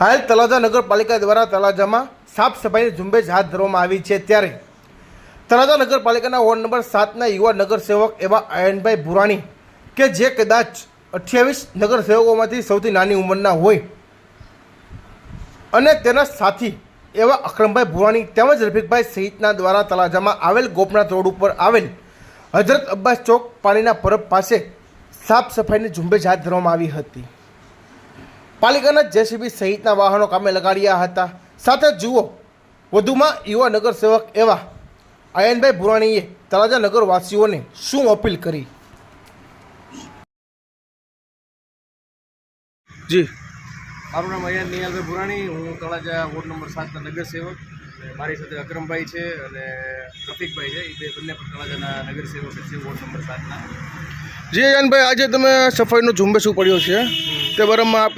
હાલ તળાજા નગરપાલિકા દ્વારા તળાજામાં સાફ સફાઈની ઝુંબેશ હાથ ધરવામાં આવી છે ત્યારે તળાજા નગરપાલિકાના વોર્ડ નંબર સાતના યુવા નગરસેવક એવા આયનભાઈ ભુરાણી કે જે કદાચ અઠ્યાવીસ નગરસેવકોમાંથી સૌથી નાની ઉંમરના હોય અને તેના સાથી એવા અક્રમભાઈ ભુરાણી તેમજ રફીકભાઈ સહિતના દ્વારા તળાજામાં આવેલ ગોપનાથ રોડ ઉપર આવેલ હજરત અબ્બાસ ચોક પાણીના પરબ પાસે સાફ સફાઈની ઝુંબેશ હાથ ધરવામાં આવી હતી. પાલિકાના જેસીબી સહિતના વાહનો કામે લગાડ્યા હતા. સાથે જુઓ વધુમાં યુવા નગરસેવક એવા આયનભાઈ ભુરાણીએ તળાજા નગરવાસીઓને શું અપીલ કરી? જી. મારું નામ અયન નિયાલભાઈ ભુરાણી હું તળાજા વોર્ડ નંબર સાતના નગરસેવક. અને મારી સાથે અકરમભાઈ છે અને રફીકભાઈ છે એ બે બંને પણ તળાજાના નગરસેવક છે વોર્ડ નંબર સાતના જી અયનભાઈ આજે તમે સફાઈનો ઝુંબેશ પડ્યો છે. તે બરાબરમાં આપ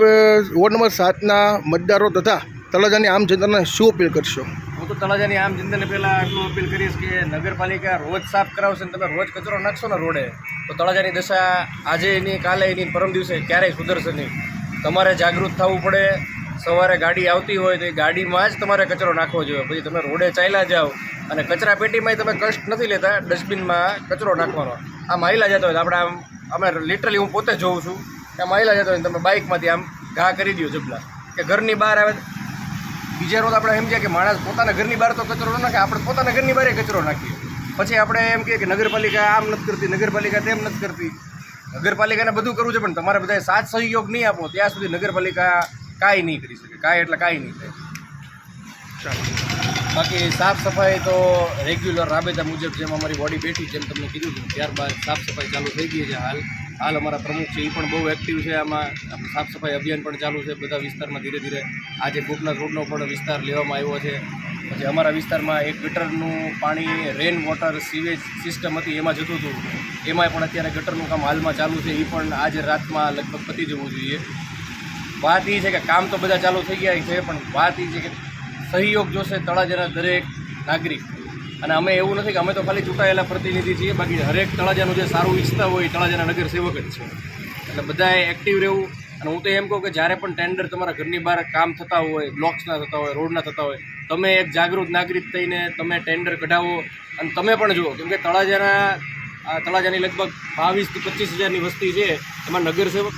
વોર્ડ નંબર સાતના મતદારો તથા તળાજાની આમ જનતાને શું અપીલ કરશો? હું તો તળાજાની આમ જનતાને પહેલાં આટલું અપીલ કરીશ કે નગરપાલિકા રોજ સાફ કરાવશે ને તમે રોજ કચરો નાખશો ને રોડે, તો તળાજાની દશા આજે એની, કાલે એની પરમ દિવસે ક્યારેય સુધરશે નહીં. તમારે જાગૃત થવું પડે. સવારે ગાડી આવતી હોય તો એ ગાડીમાં જ તમારે કચરો નાખવો જોઈએ. પછી તમે રોડે ચાલ્યા જાઓ અને કચરા પેટીમાંય તમે કષ્ટ નથી લેતા, ડસ્ટબિનમાં કચરો નાખવાનો. આમ હાઈલા જતો હોય તો આપણે આમ, અમે લિટરલી હું પોતે જોઉં છું. કે આમ હાઈલા જતો હોય તમે બાઇકમાંથી આમ ઘા કરી દો જબલા કે ઘરની બહાર આવે બીજા રોજ આપણે એમ કહે કે માણસ પોતાના ઘરની બહાર તો કચરો ન નાખે આપણે પોતાના ઘરની બહાર કચરો નાખીએ. પછી આપણે એમ કહીએ કે નગરપાલિકા આમ નથી કરતી નગરપાલિકા તેમ નથી કરતી. નગરપાલિકાને બધું કરવું છે પણ તમારે બધાએ સાથ સહયોગ નહીં આપો ત્યાં સુધી નગરપાલિકા કાંઈ નહીં કરી શકે. કાંઈ એટલે કાંઈ નહીં થાય. બાકી સાફ સફાઈ તો રેગ્યુલર રાબેતા મુજબ જેમ અમારી બોડી બેઠી જેમ તમને કીધું હતું ત્યારબાદ સાફ સફાઈ ચાલુ થઈ ગઈ છે હાલ. હાલ અમારા પ્રમુખ છે, એ પણ બહુ એક્ટિવ છે. આમાં સાફ સફાઈ અભિયાન પણ ચાલુ છે બધા વિસ્તારમાં ધીરે ધીરે. આજે ગોપનાથ રોડનો પણ વિસ્તાર લેવામાં આવ્યો છે. પછી અમારા વિસ્તારમાં એક ગટરનું પાણી રેન વોટર સીવેજ સિસ્ટમ હતી, એમાં જતું હતું. એમાંય પણ અત્યારે ગટરનું કામ હાલમાં ચાલુ છે, એ પણ આજે રાતમાં લગભગ પતી જવું જોઈએ. વાત એ છે કે કામ તો બધા ચાલુ થઈ ગયા છે, પણ વાત એ છે કે સહયોગ જોશે તળાજાના દરેક નાગરિક. અને અમે એવું નથી કે અમે તો ખાલી ચૂંટાયેલા પ્રતિનિધિ છીએ, બાકી હરેક તળાજાનું જે સારું ઈચ્છતા હોય તળાજાના નગરસેવક જ છે. એટલે બધાએ એક્ટિવ રહેવું. અને હું તો એમ કહું કે જ્યારે પણ ટેન્ડર તમારા ઘરની બહાર કામ થતા હોય બ્લોક્સના થતા હોય રોડના થતા હોય, તમે એક જાગૃત નાગરિક થઈને તમે ટેન્ડર કઢાવો. અને તમે પણ જુઓ કેમકે તળાજાના તળાજાની લગભગ બાવીસથી પચીસ હજારની વસ્તી છે. એમાં નગરસેવક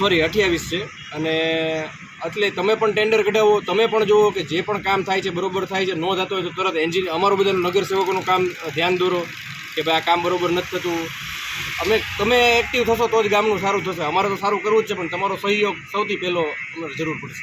સોરી અઠ્યાવીસ છે. અને એટલે તમે પણ ટેન્ડર કઢાવો, તમે પણ જુઓ કે જે પણ કામ થાય છે, બરોબર થાય છે, ન થતો હોય તો તરત એન્જિન અમારું બધાનું નગરસેવકોનું કામ ધ્યાન દોરો કે ભાઈ આ કામ બરોબર નથી થતું. અમે, તમે એક્ટિવ થશો તો જ ગામનું સારું થશે. અમારે તો સારું કરવું જ છે, પણ તમારો સહયોગ સૌથી પહેલો જરૂર પડશે.